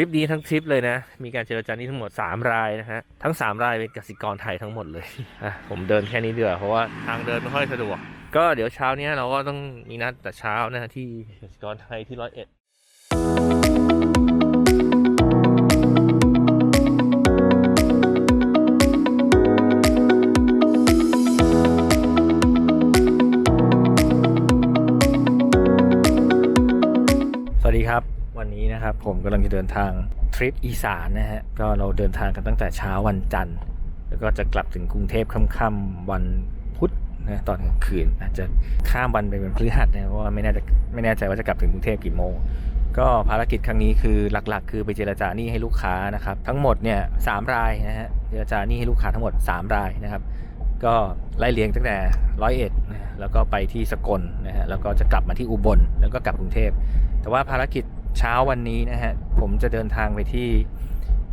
ทริปนี้ทั้งทริปเลยนะ มีการเจรจานี้ทั้งหมด 3 รายนะฮะ ทั้ง 3 รายเป็นกสิกรไทยทั้งหมดเลยอะผมเดินแค่นี้เดือเพราะว่าทางเดินไม่ค่อยสะดวก ก็เดี๋ยวเช้าเนี้ยเราก็ต้องมีนัดแต่เช้านะฮะที่กสิกรไทยที่ร้อยเอ็ด วันนี้นะครับผมกำลังจะเดินทางทริปอีสานนะฮะก็เราเดินทางกันตั้งแต่เช้าวันจันทร์ แล้วก็จะกลับถึงกรุงเทพค่ำๆวันพุธนะตอนกลางคืน อาจจะข้ามวันไปเป็นพฤหัสนะเพราะว่าไม่แน่ใจไม่แน่ใจว่าจะกลับถึงกรุงเทพกี่โมงก็ภารกิจครั้งนี้คือหลักๆ คือไปเจรจาหนี้ให้ลูกค้านะครับ ทั้งหมดเนี่ยสามรายนะฮะเจรจาหนี้ให้ลูกค้าทั้งหมด 3 รายนะครับ ก็ไล่เลียงตั้งแต่ร้อยเอ็ดนะแล้วก็ไปที่สกลนะฮะแล้วก็จะกลับมาที่อุบลแล้วก็กลับกรุงเทพแต่ว่าภารกิจ เช้าวันนี้นะฮะผมจะเดินทางไปที่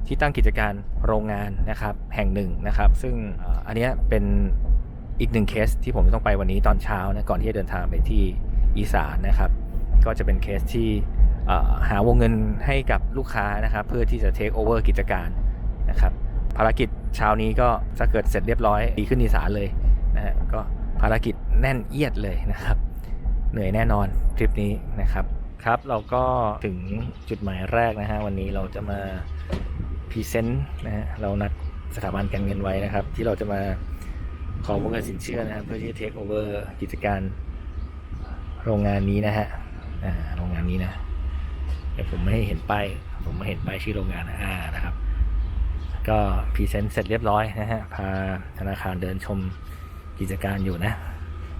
ที่ตั้งกิจการโรงงานนะครับแห่งหนึ่งนะครับ ซึ่งอันนี้เป็นอีกหนึ่งเคสที่ผมต้องไปวันนี้ตอนเช้านะก่อนที่จะเดินทางไปที่อีสานนะครับ ก็จะเป็นเคสที่หาวงเงินให้กับลูกค้านะครับ เพื่อที่จะเทคโอเวอร์กิจการนะครับ ภารกิจเช้านี้ก็ถ้าเกิดเสร็จเรียบร้อยดีขึ้นอีสานเลยนะฮะก็ภารกิจแน่นเอียดเลยนะครับ เหนื่อยแน่นอนทริปนี้นะครับ ครับ เราก็ถึงจุดหมายแรกนะฮะ วันนี้เราจะมาพรีเซนต์นะฮะ เรานัดสถาบันการเงินไว้นะครับ ที่เราจะมาขอวงเงินสินเชื่อนะครับเพื่อที่จะเทคโอเวอร์กิจการโรงงานนี้นะฮะโรงงานนี้นะเดี๋ยวผมไม่ให้เห็นป้ายผมไม่เห็นป้ายชื่อโรงงานอ่านะครับ ก็พรีเซนต์เสร็จเรียบร้อยนะฮะพาธนาคารเดินชมกิจการอยู่นะ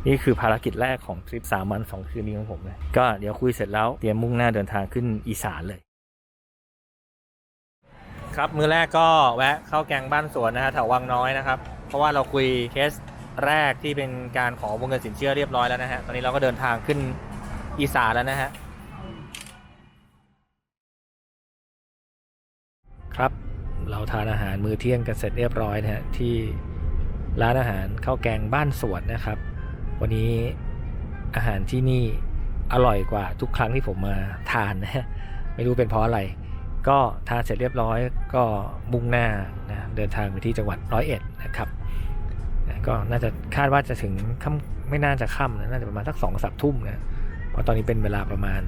นี่คือภารกิจแรกของทริปสามวันสองคืนนี้ของผมเลยก็เดี๋ยวคุยเสร็จแล้วเตรียมมุ่งหน้าเดินทางขึ้นอีสานเลย ครับมือแรกก็แวะเข้าแกงบ้านสวนนะฮะแถววังน้อยนะครับ เพราะว่าเราคุยเคสแรกที่เป็นการขอวงเงินสินเชื่อเรียบร้อยแล้วนะฮะตอนนี้เราก็เดินทางขึ้นอีสานแล้วนะฮะครับเราทานอาหารมื้อเที่ยงกันเสร็จเรียบร้อยนะฮะที่ร้านอาหารข้าวแกงบ้านสวนนะครับ วันนี้อาหารที่นี่อร่อยกว่าทุกครั้งที่ผมมาทานนะฮะไม่รู้เป็นเพราะอะไร ก็ทานเสร็จเรียบร้อยก็มุ่งหน้านะเดินทางไปที่จังหวัดร้อยเอ็ดนะครับก็น่าจะคาดว่าจะถึงค่ำไม่น่าจะค่ำนะน่าจะประมาณสักสองสับทุ่มนะเพราะตอนนี้เป็นเวลาประมาณ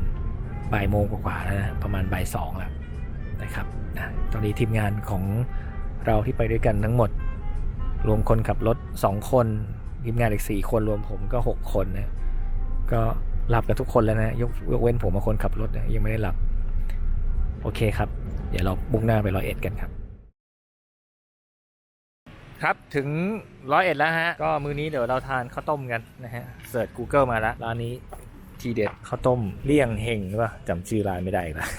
บ่ายโมงกว่าๆแล้วนะประมาณบ่ายสองแล้วนะครับนะตอนนี้ทีมงานของเราที่ไปด้วยกันทั้งหมด รวมคนขับรถ 2 คน ทีมงานอีก4คนรวมผมก็6คนนะ ก็หลับกันทุกคนแล้วนะ ยกยกเว้นผมมาคนขับรถนะยังไม่ได้หลับ โอเคครับ เดี๋ยวเราบุ่งหน้าไปร้อยเอ็ดกันครับ ครับถึงร้อยเอ็ดแล้วฮะ ก็มื้อนี้เดี๋ยวเราทานข้าวต้มกันนะฮะเสิร์ช Google มาแล้วร้านนี้ทีเด็ดข้าวต้มเลี่ยงเฮงหรือเปล่าจำชื่อร้านไม่ได้อีกแล้ว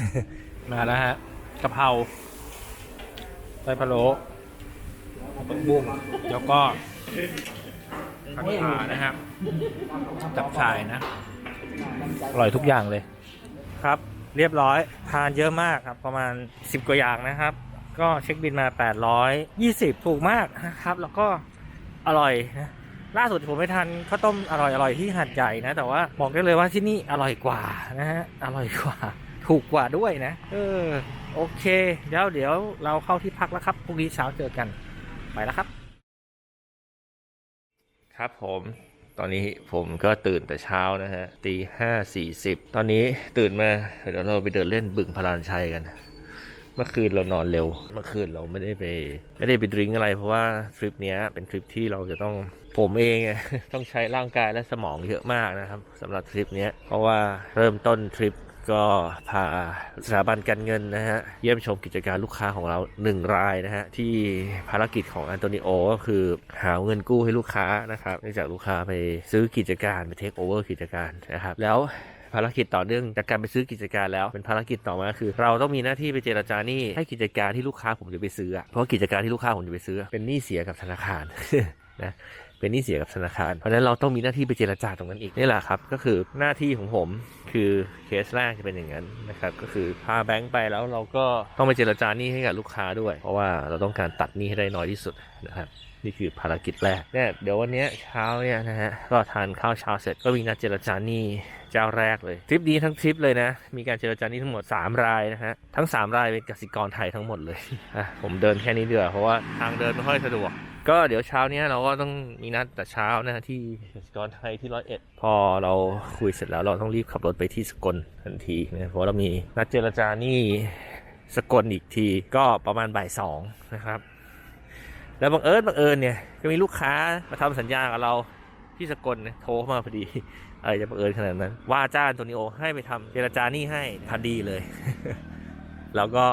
มาแล้วฮะกะเพราไส้พะโล้ผักบุ้งแล้วก็ ผัดชานะครับจับชายนะ อร่อยทุกอย่างเลยครับ เรียบร้อยทานเยอะมากครับ ประมาณ 10 กว่าอย่างนะครับ ก็เช็คบินมา 820 ถูกมากนะครับ แล้วก็อร่อยนะล่าสุดผมไปทานข้าวต้มอร่อยอร่อยที่หาดใหญ่นะ แต่ว่าบอกได้เลยว่าที่นี่อร่อยกว่านะฮะอร่อยกว่า ถูกกว่าด้วยนะ เออ โอเค เดี๋ยวเดี๋ยวเราเข้าที่พักแล้วครับพรุ่งนี้เช้าเจอกัน ไปแล้วครับ ครับผมตอนนี้ผมก็ตื่นแต่เช้านะฮะตีห้าสี่สิบตอนนี้ตื่นมาเดี๋ยวเราไปเดินเล่นบึงพลานชัยกัน เมื่อคืนเรานอนเร็ว เมื่อคืนเราไม่ได้ไป ไม่ได้ไปดริงอะไร เพราะว่าทริปนี้เป็นทริปที่เราจะต้องผมเองต้องใช้ร่างกายและสมองเยอะมากนะครับสำหรับทริปนี้เพราะว่าเริ่มต้นทริป ก็พาสถาบันการเงินนะฮะเยี่ยมชมกิจการลูกค้าของเราหนึ่งรายนะฮะที่ภารกิจของอันโตนิโอก็คือหาเงินกู้ให้ลูกค้านะครับเนื่องจากลูกค้าไปซื้อกิจการไปเทคโอเวอร์กิจการนะครับแล้วภารกิจต่อเนื่องจากการไปซื้อกิจการแล้วเป็นภารกิจต่อมาคือ เราต้องมีหน้าที่ไปเจรจาหนี้ให้กิจการที่ลูกค้าผมจะไปซื้อเพราะกิจการที่ลูกค้าผมจะไปซื้อ เป็นหนี้เสียกับธนาคารนะ เป็นหนี้เสียกับธนาคาร เพราะฉะนั้นเราต้องมีหน้าที่ไปเจรจาตรงนั้นอีกนี่แหละครับก็คือหน้าที่ของผมคือเคสแรกจะเป็นอย่างนั้นนะครับก็คือพาแบงค์ไปแล้วเราก็ต้องไปเจรจาหนี้ให้กับลูกค้าด้วย เพราะว่าเราต้องการตัดหนี้ให้ได้น้อยที่สุดนะครับนี่คือภารกิจแรกเนี่ยเดี๋ยววันนี้เช้าเนี่ยนะฮะก็ทานข้าวเช้าเสร็จก็มีนัดเจรจาหนี้ เจ้าแรกเลยทริปนี้ทั้งทริปเลยนะ มีการเจรจานี้ทั้งหมด 3 รายนะฮะ ทั้ง 3 รายเป็นกสิกรไทยทั้งหมดเลยผมเดินแค่นี้เดียวาเพราะว่าทางเดินไม่ค่อยสะดวก ก็เดี๋ยวเช้านี้เราก็ต้องมีนัดแต่เช้านะฮะที่กสิกรไทยที่ร้อยเอ็ดพอเราคุยเสร็จแล้วเราต้องรีบขับรถไปที่สกลทันทีนะเพราะเรามีนัดเจรจานี้สกลอีกทีก็ประมาณบ่ายสองนะครับแล้วบังเอิญบังเอิญเนี่ยก็มีลูกค้ามาทำสัญญากับเราที่สกลโทรเข้ามาพอดี อะไรจะบังเอิญขนาดนั้น ว่าจ้างโตนิโอให้ไปทำเจรจานี่ให้พอดีเลย แล้วก็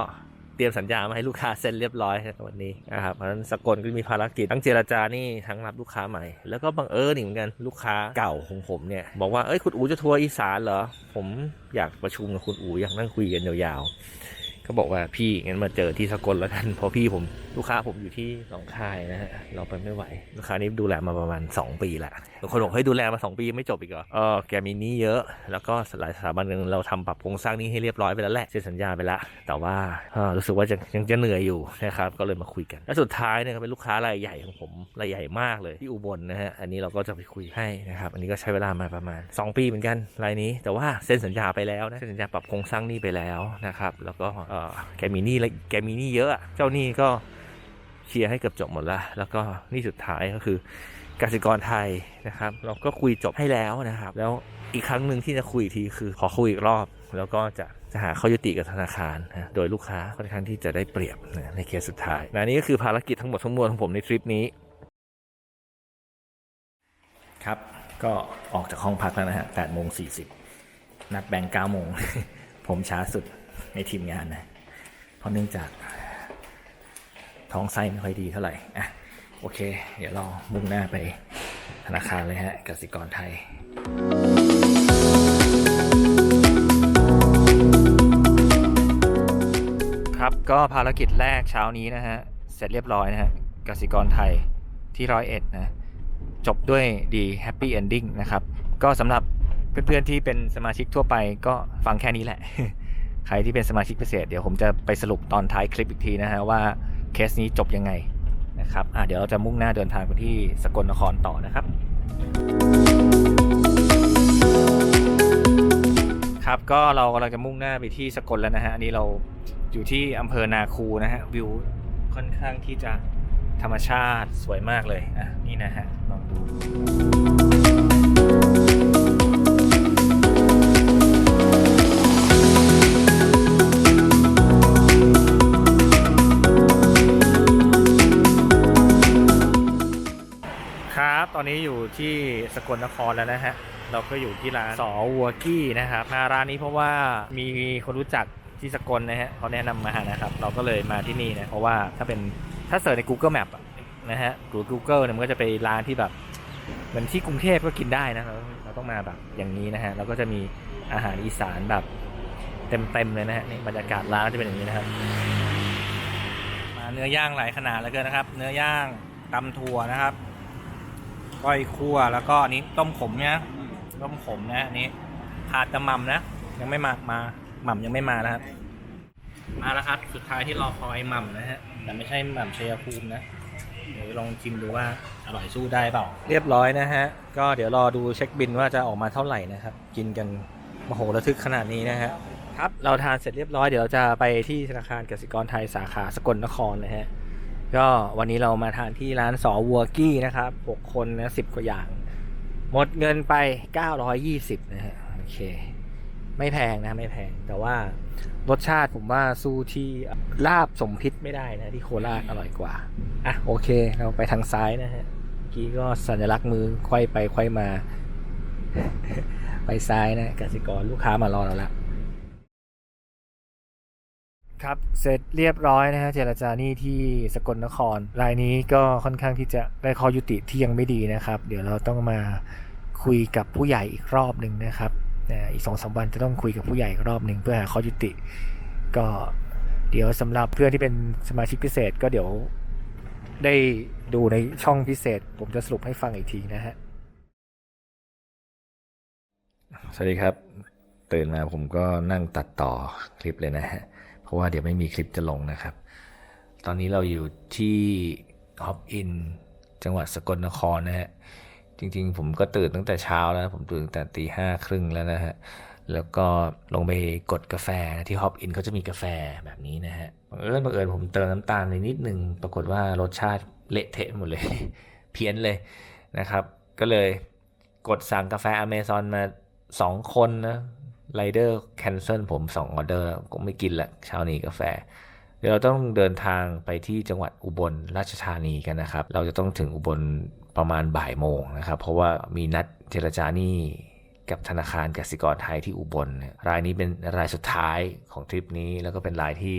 เตรียมสัญญามาให้ลูกค้าเซ็นเรียบร้อยวันนี้นะครับเพราะฉะนั้นสกลก็มีภารกิจทั้งเจรจานี่ทั้งรับลูกค้าใหม่ แล้วก็บังเอิญอีกเหมือนกันลูกค้าเก่าของผมเนี่ยบอกว่าเอ้ยคุณอูจะทัวร์อีสานเหรอผมอยากประชุมกับคุณอูอยากนั่งคุยกันยาวๆ ก็บอกว่าพี่งั้นมาเจอที่สกลแล้วกันเพราะพี่ผมลูกค้าผมอยู่ที่หนองคายนะฮะเราไปไม่ไหวลูกค้านี้ดูแลมาประมาณ 2 ปีละบางคนบอกเฮ้ยดูแลมา 2 ปีไม่จบอีกเหรอเออแกมีนี้เยอะ แล้วก็หลายสถาบันเราทำปรับโครงสร้างนี้ให้เรียบร้อยไปแล้วแหละเซ็นสัญญาไปแล้วแต่ว่าออรู้สึกว่าจะยังจะเหนื่อยอยู่นะครับก็เลยมาคุยกัน และสุดท้ายเนี่ยเป็นลูกค้ารายใหญ่ของผมรายใหญ่มากเลยที่อุบลนะฮะอันนี้เราก็จะไปคุยให้นะครับอันนี้ก็ใช้เวลามาประมาณ 2 ปีเหมือนกันรายนี้ แต่ว่าเซ็นสัญญาไปแล้วนะเซ็นสัญญาปรับโครงสร้างนี้ไปแล้วนะครับแล้วก็เแกมีหนี้และแกมีหนี้เยอะ เจ้าหนี้ก็เคลียร์ให้เกือบจบหมดละแล้วก็หนี่สุดท้ายก็คือกสิกรไทยนะครับ เราก็คุยจบให้แล้วนะครับ แล้วอีกครั้งหนึ่งที่จะคุยอีกทีคือขอคุยอีกรอบ แล้วก็จะจะหาข้อยุติกับธนาคารนะโดยลูกค้าค่อนข้างที่จะได้เปรียบนะในเคสสุดท้ายนะนี่ก็คือภารกิจทั้งหมดทั้งมวลของผมในทริปนี้ ครับ ก็ออกจากห้องพักแล้วนะฮะ8โมง40นัดแบ่ง9โมงผมช้าสุด ในทีมงานนะเพราะเนื่องจากท้องไส้ไม่ค่อยดีเท่าไหร่อะโอเค เดี๋ยวเรามุ่งหน้าไปธนาคารเลยฮะกสิกรไทยครับก็ภารกิจแรกเช้านี้นะฮะ เสร็จเรียบร้อยนะฮะกสิกรไทยที่ร้อยเอ็ดนะ จบด้วยดีแฮปปี้เอนดิ้งนะครับ ก็สำหรับเพื่อนๆที่เป็นสมาชิกทั่วไปก็ฟังแค่นี้แหละ ใครที่เป็นสมาชิกพิเศษ เดี๋ยวผมจะไปสรุปตอนท้ายคลิปอีกทีนะฮะว่าเคสนี้จบยังไงนะครับอะเดี๋ยวเราจะมุ่งหน้าเดินทางไปที่สกลนครต่อนะครับ ครับก็เรากำลังจะมุ่งหน้าไปที่สกลแล้วนะฮะอันนี้เราอยู่ที่อำเภอนาคูนะฮะวิวค่อนข้างที่จะธรรมชาติสวยมากเลยอะนี่นะฮะลองดู อยู่ที่สกลนครแล้วนะฮะ เราก็อยู่ที่ร้านสอวัวกี้นะครับ มาร้านนี้เพราะว่ามีคนรู้จักที่สกลนะฮะเขาแนะนำมานะครับ เราก็เลยมาที่นี่นะ เพราะว่าถ้าเป็นถ้าเสิร์ชใน Google Map นะฮะหรือ Google เนี่ยมันก็จะไปร้านที่แบบเหมือนที่กรุงเทพก็กินได้นะเราเราต้องมาแบบอย่างนี้นะฮะแล้วก็จะมีอาหารอีสานแบบเต็มๆเลยนะฮะนี่บรรยากาศร้านจะเป็นอย่างนี้นะครับมาเนื้อย่างหลายขนาดแล้วกินนะครับ เนื้อย่างตำถั่วนะครับ ก้อยคั่วแล้วก็อันนี้ต้มขมเนี่ยต้มขมนะอันนี้ขาดกระหม่ำนะ ยังไม่มามาหม่ำยังไม่มานะครับ มาแล้วครับ สุดท้ายที่รอคอยหม่ำนะฮะแต่ไม่ใช่หม่ำชัยภูมินะเดี๋ยวลองชิมดูว่าอร่อยสู้ได้เปล่า เรียบร้อยนะฮะ ก็เดี๋ยวรอดูเช็คบินว่าจะออกมาเท่าไหร่นะครับ กินกันมโหระทึกขนาดนี้นะฮะครับ เราทานเสร็จเรียบร้อยเดี๋ยวเราจะไปที่ธนาคารกสิกรไทยสาขาสกลนครเลยฮะ ก็วันนี้เรามาทานที่ร้านสอวัวกี้นะครับ 6 คนนะ10กว่าอย่าง หมดเงินไป 920 นะฮะ โอเค ไม่แพงนะ ไม่แพง แต่ว่ารสชาติผมว่าสู้ที่ลาบสมพิษไม่ได้นะ ที่โคราชอร่อยกว่า อะ โอเค เราไปทางซ้ายนะฮะกี้ก็สัญลักษณ์มือควยไปควยมา ไปซ้ายนะกสิกรลูกค้ามารอเราแล้ว ครับเสร็จเรียบร้อยนะฮะเจรจานี่ที่สกลนคร รายนี้ก็ค่อนข้างที่จะได้ข้อยุติที่ยังไม่ดีนะครับ เดี๋ยวเราต้องมาคุยกับผู้ใหญ่อีกรอบหนึ่งนะครับอีกสองสามวันจะต้องคุยกับผู้ใหญ่อีกรอบหนึ่งเพื่อหาข้อยุติ ก็เดี๋ยวสำหรับเพื่อนที่เป็นสมาชิกพิเศษก็เดี๋ยวได้ดูในช่องพิเศษ ผมจะสรุปให้ฟังอีกทีนะฮะสวัสดีครับ ตื่นมาผมก็นั่งตัดต่อคลิปเลยนะฮะ เพราะว่าเดี๋ยวไม่มีคลิปจะลงนะครับ ตอนนี้เราอยู่ที่ฮอปอินจังหวัดสกลนครนะฮะ จริงๆ ผมก็ตื่นตั้งแต่เช้าแล้ว ผมตื่นตั้งแต่ตีห้าครึ่งแล้วนะฮะ แล้วก็ลงไปกดกาแฟนะที่ฮอปอินเขาจะมีกาแฟแบบนี้นะฮะบังเอิญบังเอิญผมเติมน้ำตาลไปนิดนึง ปรากฏว่ารสชาติเละเทะหมดเลย เพี้ยนเลยนะครับ ก็เลยกดสั่งกาแฟอเมซอนมาสองคนนะ ไรเดอร์แคนเซิลผมสองออเดอร์ก็ไม่กินละเช้านี้กาแฟ เดี๋ยวเราต้องเดินทางไปที่จังหวัดอุบลราชธานีกันนะครับ เราจะต้องถึงอุบลประมาณบ่ายโมงนะครับ เพราะว่ามีนัดเจรจานี้กับธนาคารกสิกรไทยที่อุบลรายนี้เป็นรายสุดท้ายของทริปนี้ แล้วก็เป็นรายที่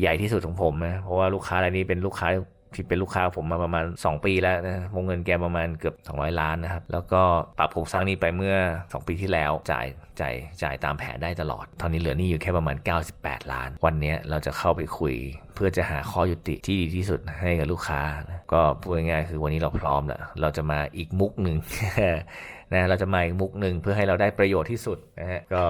ใหญ่ที่สุดของผมนะเพราะว่าลูกค้ารายนี้เป็นลูกค้าที่เป็นลูกค้าผมมาประมาณ 2 ปีแล้วนะวงเงินแกประมาณเกือบ 200 ล้านนะครับ แล้วก็ปรับโครงสร้างนี้ไปเมื่อ 2 ปีที่แล้วจ่าย จ่ายจ่ายตามแผนได้ตลอด ตอนนี้เหลือหนี้อยู่แค่ประมาณ 98 ล้าน วันนี้เราจะเข้าไปคุย เพื่อจะหาข้อยุติที่ดีที่สุดให้กับลูกค้านะก็พูดง่ายๆคือวันนี้เราพร้อมแล้วเราจะมาอีกมุกหนึ่งนะเราจะมาอีกมุกหนึ่งเพื่อให้เราได้ประโยชน์ที่สุดนะฮะก็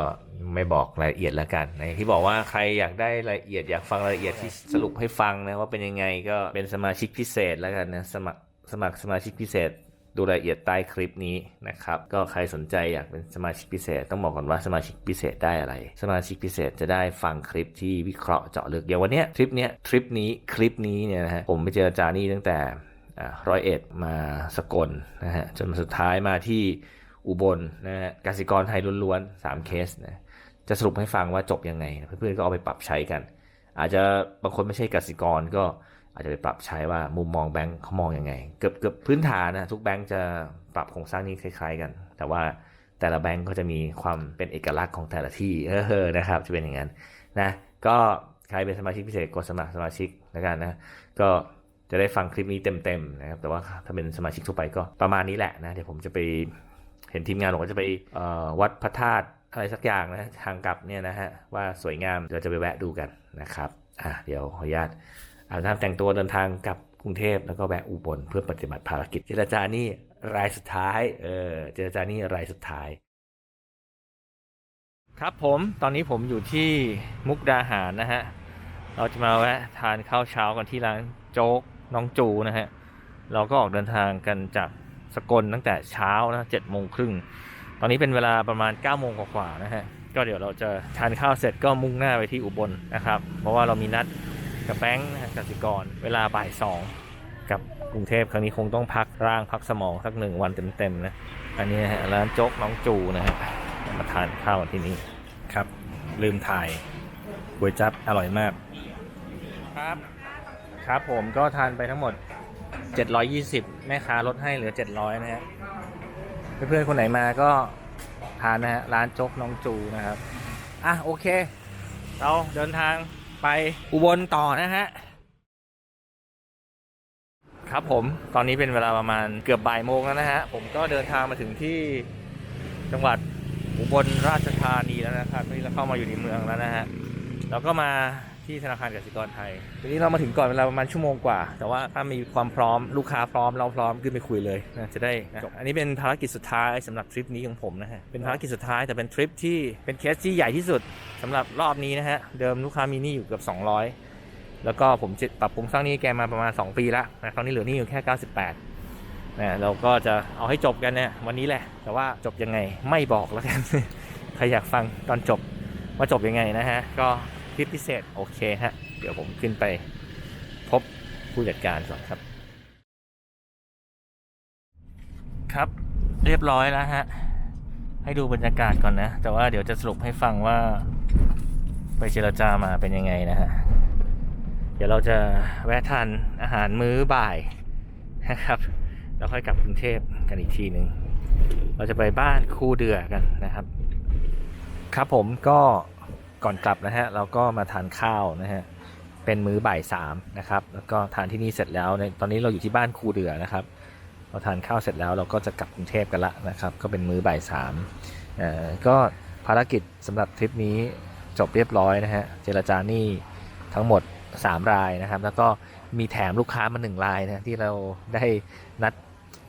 ไม่บอกรายละเอียดแล้วกันนะที่บอกว่าใครอยากได้รายละเอียดอยากฟังรายละเอียดที่สรุปให้ฟังนะว่าเป็นยังไงก็เป็นสมาชิกพิเศษแล้วกันนะสมัครสมัครสมาชิกพิเศษ ดูรายละเอียดใต้คลิปนี้นะครับ ก็ใครสนใจอยากเป็นสมาชิกพิเศษ ต้องบอกก่อนว่าสมาชิกพิเศษได้อะไร สมาชิกพิเศษจะได้ฟังคลิปที่วิเคราะห์เจาะลึกอย่างวันนี้ยทริปนี้ยทริปนี้คลิปนี้เนี่ยนะฮะผมไปเจอจานี่ตั้งแต่ร้อยเอ็ดมาสกลนะฮะจนสุดท้ายมาที่อุบลนะฮะกสิกรไทยล้วนๆ3เคสนะจะสรุปให้ฟังว่าจบยังไง เพื่อนๆก็เอาไปปรับใช้กัน อาจจะบางคนไม่ใช่กสิกรก็ อาจจะไปปรับใช้ว่ามุมมองแบงค์เขามองยังไง เกือบเกือบพื้นฐานนะทุกแบงค์จะปรับโครงสร้างนี้คล้าย ๆ กัน แต่ว่าแต่ละแบงค์ก็จะมีความเป็นเอกลักษณ์ของแต่ละที่เออนะครับจะเป็นอย่างนั้นนะก็ใครเป็นสมาชิกพิเศษกดสมัครสมาชิกแล้วกันนะก็จะได้ฟังคลิปนี้เต็มๆนะครับแต่ว่าถ้าเป็นสมาชิกทั่วไปก็ประมาณนี้แหละนะเดี๋ยวผมจะไปเห็นทีมงานบอกว่าจะไปวัดพระธาตุอะไรสักอย่างนะทางกลับเนี่ยนะฮะว่าสวยงามเดี๋ยวจะไปแวะดูกันนะครับอะเดี๋ยวขออนุญาต อาบน้ำแต่งตัวเดินทางกลับกรุงเทพแล้วก็แวะอุบลเพื่อปฏิบัติภารกิจเจรจานี่รายสุดท้ายเออเจรจานี่รายสุดท้าย ครับผมตอนนี้ผมอยู่ที่มุกดาหารนะฮะเราจะมาแวะทานข้าวเช้ากันที่ร้านโจ๊กน้องจูนะฮะเราก็ออกเดินทางกันจากสกลตั้งแต่เช้านะเจ็ดโมงครึ่งตอนนี้เป็นเวลาประมาณ9ก้าโมงกว่าๆนะฮะก็เดี๋ยวเราจะทานข้าวเสร็จก็มุ่งหน้าไปที่อุบลนะครับ เพราะว่าเรามีนัด กับแบงค์นะฮะกสิกร เวลาบ่ายสองกับกรุงเทพครั้งนี้คงต้องพักร่างพักสมองสักหนึ่งวันเต็มๆนะอันนี้นะฮะร้านโจ๊กน้องจูนะฮะมาทานข้าวที่นี่ครับ ลืมถ่ายก๋วยจั๊บอร่อยมากครับ ครับผมก็ทานไปทั้งหมด 720 แม่ค้าลดให้เหลือ 700 นะฮะเพื่อนๆคนไหนมาก็ทานนะฮะร้านโจ๊กน้องจูนะครับ อะโอเค เราเดินทาง ไปอุบลต่อนะฮะ ครับผมตอนนี้เป็นเวลาประมาณเกือบบ่ายโมงแล้วนะฮะ ผมก็เดินทางมาถึงที่จังหวัดอุบลราชธานีแล้วนะครับนี่เราเข้ามาอยู่ในเมืองแล้วนะฮะเราก็มา ที่ธนาคารกสิกรไทยทีนี้เรามาถึงก่อนเวลาประมาณชั่วโมงกว่า แต่ว่าถ้ามีความพร้อมลูกค้าพร้อมเราพร้อมขึ้นไปคุยเลยนะจะได้จบอันนี้เป็นภารกิจสุดท้ายสำหรับทริปนี้ของผมนะฮะเป็นภารกิจสุดท้ายแต่เป็นทริปที่เป็นเคสที่ใหญ่ที่สุดสำหรับรอบนี้นะฮะเดิมลูกค้ามีหนี้อยู่เกือบ200 แล้วก็ผมจะปรับปรุงสร้างหนี้แกมาประมาณ 2 ปีแล้วนะคราวนี้เหลือหนี้อยู่แค่ 98นะเราก็จะเอาให้จบกันเนี่ยวันนี้แหละ แต่ว่าจบยังไงไม่บอกแล้วกัน ใครอยากฟังตอนจบว่าจบยังไงนะฮะ ก็ค ลิปพิเศษ โอเคฮะ เดี๋ยวผมขึ้นไปพบผู้จัดการก่อนครับ ครับเรียบร้อยแล้วฮะ ให้ดูบรรยากาศก่อนนะ แต่ว่าเดี๋ยวจะสรุปให้ฟังว่า ไปเจรจามาเป็นยังไงนะฮะ เดี๋ยวเราจะแวะทานอาหารมื้อบ่ายนะครับแล้วค่อยกลับกรุงเทพกันอีกทีหนึ่งเราจะไปบ้านคู่เดือกันนะครับ ครับผมก็ ก่อนกลับนะฮะเราก็มาทานข้าวนะฮะเป็นมื้อบ่ายสามนะครับ แล้วก็ทานที่นี่เสร็จแล้วในตอนนี้เราอยู่ที่บ้านครูเดือนะครับเราทานข้าวเสร็จแล้วเราก็จะกลับกรุงเทพกันละนะครับ ก็เป็นมื้อบ่ายสามอ่อก็ภารกิจสำหรับทริปนี้จบเรียบร้อยนะฮะเจรจานี้ทั้งหมด 3 รายนะครับ แล้วก็มีแถมลูกค้ามา 1 รายนะที่เราได้นัด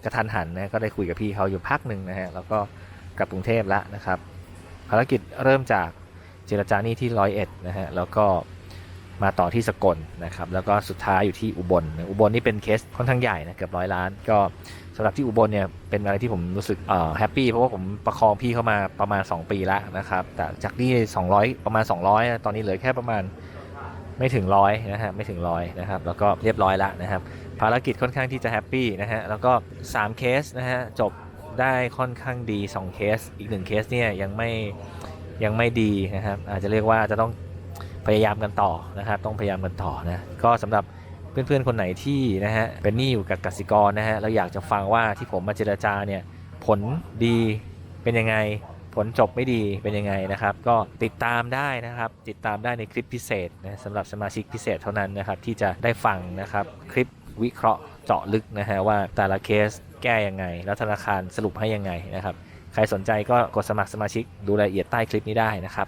กระทันหันนะก็ได้คุยกับพี่เขาอยู่พักหนึ่งนะฮะแล้วก็กลับกรุงเทพแล้วนะครับ ภารกิจเริ่มจาก เจรจานี้ที่ร้อยเอ็ดนะฮะแล้วก็มาต่อที่สกลนะครับแล้วก็สุดท้ายอยู่ที่อุบลอุบลนี่เป็นเคสค่อนข้างใหญ่นะเกือบร้อยล้าน ก็สำหรับที่อุบลเนี่ยเป็นอะไรที่ผมรู้สึกเอ่อแฮปปี้เพราะว่าผมประคองพี่เข้ามาประมาณ 2 ปีแล้วนะครับแต่จากที่200 ประมาณ 200 ตอนนี้เหลือแค่ประมาณไม่ถึงร้อยนะฮะไม่ถึงร้อยนะครับแล้วก็เรียบร้อยแล้วนะครับภารกิจค่อนข้างที่จะแฮปปี้นะฮะแล้วก็ 3 เคสนะฮะจบได้ค่อนข้างดี 2 เคส อีก 1 เคสเนี่ยยังไม่ ยังไม่ดีนะครับ อาจจะเรียกว่าจะต้องพยายามกันต่อนะครับ ต้องพยายามกันต่อนะก็สำหรับเพื่อนๆคนไหนที่นะฮะเป็นหนี้อยู่กับกสิกรนะฮะแล้วอยากจะฟังว่าที่ผมมาเจรจาเนี่ยผลดีเป็นยังไงผลจบไม่ดีเป็นยังไงนะครับ ก็ติดตามได้นะครับ ติดตามได้ในคลิปพิเศษนะสำหรับสมาชิกพิเศษเท่านั้นนะครับ ที่จะได้ฟังนะครับคลิปวิเคราะห์เจาะลึกนะฮะว่าแต่ละเคสแก้ยังไง แล้วธนาคารสรุปให้ยังไงนะครับ ใครสนใจก็กดสมัครสมาชิกดูรายละเอียดใต้คลิปนี้ได้นะครับ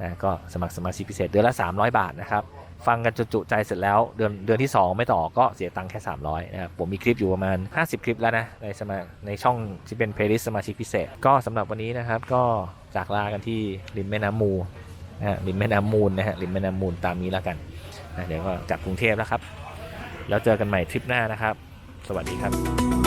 นะก็สมัครสมาชิกพิเศษเดือนละ 300 บาทนะครับฟังกันจนจุใจเสร็จแล้วเดือนเดือนที่ 2 ไม่ต่อก็เสียตังค์แค่ 300นะครับผมมีคลิปอยู่ประมาณ 50 คลิปแล้วนะในสมาในช่องที่เป็นเพลย์ลิสต์สมาชิกพิเศษ ก็สำหรับวันนี้นะครับก็จากลากันที่ริมแม่น้ำมูนะฮะริมแม่น้ำมูลนะฮะริมแม่น้ำมูลตามนี้แล้วกันนะเดี๋ยวก็กลับกรุงเทพแล้วครับ แล้วเจอกันใหม่ทริปหน้านะครับ สวัสดีครับ